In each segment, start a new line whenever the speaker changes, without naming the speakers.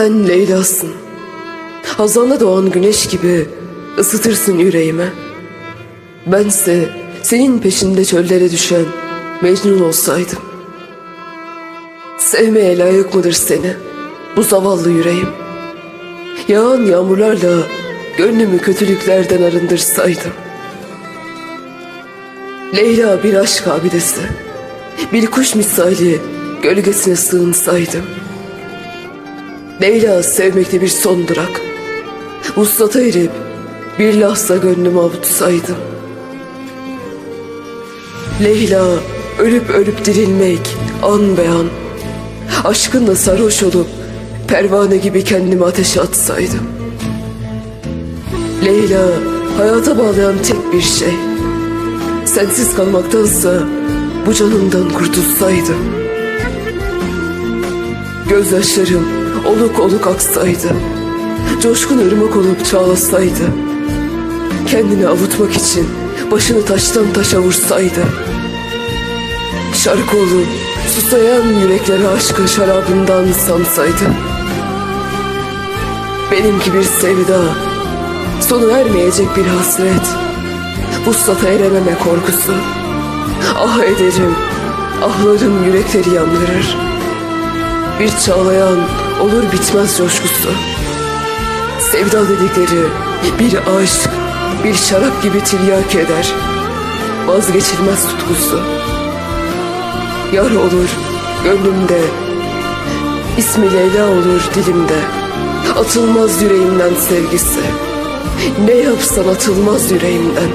Sen Leyla'sın. Hazanda doğan güneş gibi ısıtırsın yüreğime. Bense senin peşinde çöllere düşen Mecnun olsaydım. Sevmeye layık mıdır seni bu zavallı yüreğim? Yağan yağmurlarla gönlümü kötülüklerden arındırsaydım. Leyla bir aşk abidesi, bir kuş misali gölgesine sığınsaydım. Leyla sevmekte bir son durak. Vuslata erip bir lahza gönlümü avutsaydım. Leyla ölüp ölüp dirilmek an be an. Aşkınla sarhoş olup pervane gibi kendimi ateşe atsaydım. Leyla hayata bağlayan tek bir şey. Sensiz kalmaktansa bu canımdan kurtulsaydım. Gözyaşlarım oluk oluk aksaydı. Coşkun ırmak olup çağlasaydı. Kendini avutmak için başını taştan taşa vursaydı. Şarkı olup susayan yürekleri aşkın şarabından sansaydı. Benimki bir sevda, sonu ermeyecek bir hasret. Vuslata erememe korkusu. Ah ederim, ahlarım yürekleri yandırır. Bir çağlayan olur bitmez coşkusu. Sevda dedikleri bir aşk, bir şarap gibi tiryaki eder. Vazgeçilmez tutkusu. Yar olur gönlümde, ismi Leyla olur dilimde. Atılmaz yüreğimden sevgisi. Ne yapsan atılmaz yüreğimden.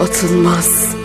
Atılmaz.